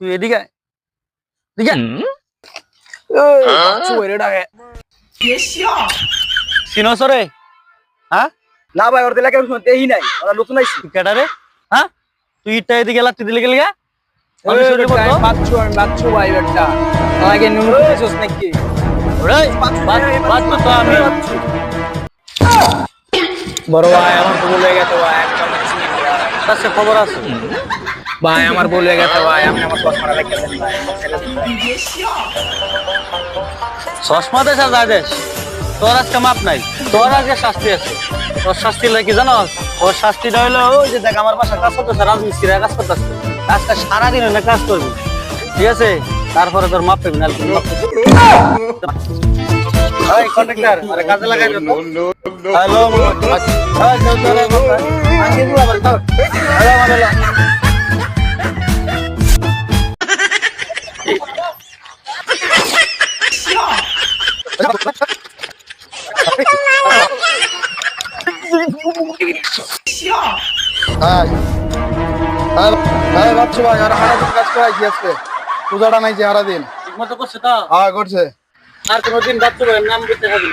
তুই এদিকে। এদিকে আয়। চিনস রে? হ্যাঁ? না ভাই ওর দেই নাই। ওরা নতুন আইছি। কেটা রে? হ্যাঁ? তুই ইটটা এদিকে লাত্তি দিলে গেলি গা? বাচ্চু আমি বাচ্চু ভাই বেটা আগে নুন খেয়েছিস নাকি? বড় ভাই আমার ভুল হয়ে গেছে ভাই আমি আমার চিনি না, ভাই। কাছে খবর আছে ভাই আমার বলে গেছে ভাই আপনি আমার চশমাটা ভাই চশমা দেশ আর যায় তোর আজকে মাপ নাই তোর আজকে শাস্তি আছে তোর শাস্তি লাগে কি জানো ওর শাস্তিটা হলো ওই যে দেখ আমার বাসায় কাজ করতেছে রাজমিস্ত্রিরা কাজ করতেছে আজকে সারাদিন এনে কাজ করবি ঠিক আছে তারপরে তোর মাপ পেবি না কন্ট্রাক্টর আরে কাজে লাগাই হ্যালো বাচ্চু ভাই আর হারা দিন কাজ আজকে পূজাটা নাই যে হারা দিন মতো করছে তো হ্যাঁ করছে আর কোনোদিন বাচ্চা নাম দিতে হবে।